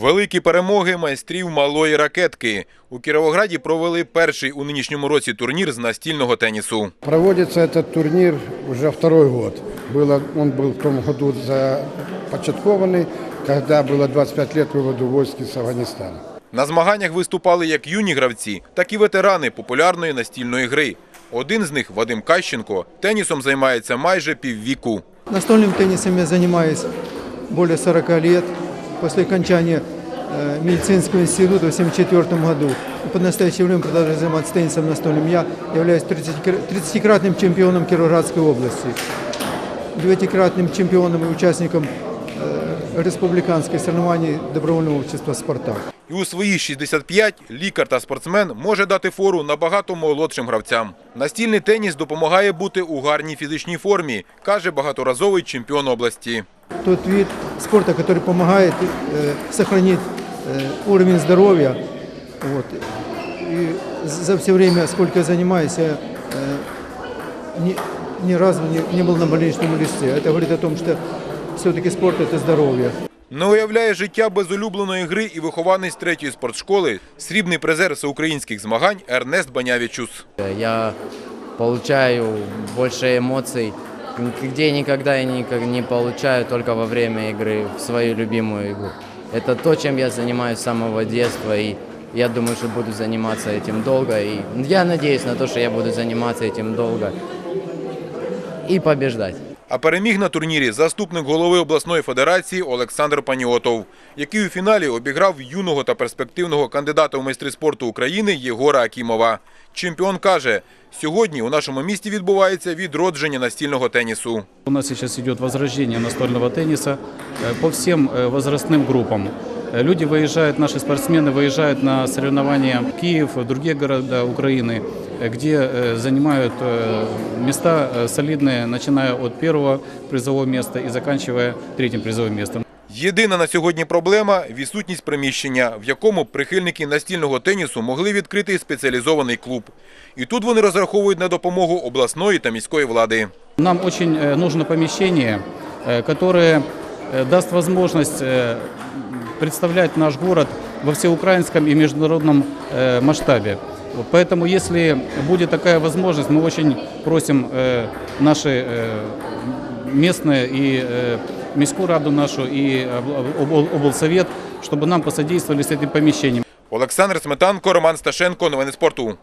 Великі перемоги майстрів малої ракетки. У Кіровограді провели перший у нинішньому році турнір з настільного тенісу. Проводится этот турнир уже второй год. Было, он был в том году започаткованный, когда было 25 лет выводу войск из Афганистана. На змаганнях виступали як юні гравці, так і ветерани популярної настільної гри. Один з них, Вадим Кащенко, тенісом займається майже піввіку. Настольным теннисом я занимаюсь более 40 лет. После окончания э, медицинского института в 1974 году. И по настоящее время продолжаю заниматься теннисом настольным. Я являюсь 30 30-кратным чемпионом Кировоградской области, девятикратным чемпионом и участником э, республиканской соревнований добровольного общества «Спартак». І у свої 65 лікар та спортсмен може дати фору набагато молодшим гравцям. Настільний теніс допомагає бути у гарній фізичній формі, каже багаторазовий чемпіон області. Тот вид спорта, который помогает э, сохранить э, уровень здоровья. Вот. И за все время, сколько я занимаюсь, я э, ни, ни разу не, не был на больничном листе. Это говорит о том, что все-таки спорт – это здоровье. Не уявляє життя без улюбленої гри і вихованець третьої спортшколи, срібний призер всеукраїнських змагань Ернест Банявічус. Я получаю больше эмоций, где никогда я никак не получаю, только во время игры в свою любимую игру. Это то, чем я занимаюсь с самого детства, и я думаю, что буду заниматься этим долго. И я надеюсь на то, что я буду заниматься этим долго и побеждать. А переміг на турнірі заступник голови обласної федерації Олександр Паніотов, який у фіналі обіграв юного та перспективного кандидата у майстри спорту України Єгора Акімова. Чемпіон каже, сьогодні у нашому місті відбувається відродження настільного тенісу. У нас сейчас идет возрождение настольного тенниса э, по всем э, возрастным группам. Э, Люди выезжают, наши спортсмены выезжают на соревнования в Киев, в другие города Украины, э, где э, занимают э, места э, солидные, начиная от первого призового места и заканчивая третьим призовым местом. Єдина на сьогодні проблема – відсутність приміщення, в якому прихильники настільного тенісу могли відкрити спеціалізований клуб. І тут вони розраховують на допомогу обласної та міської влади. Нам очень э, нужно помещение, э, которое э, даст возможность э, представлять наш город во всеукраинском и международном э, масштабе. Вот Поэтому, если будет такая возможность, мы очень просим э, наши э, местные и э, міську раду нашу и об- об- облсовет, чтобы нам посодействовали с этим помещением. Олександр Сметанко, Роман Сташенко. Новини спорту.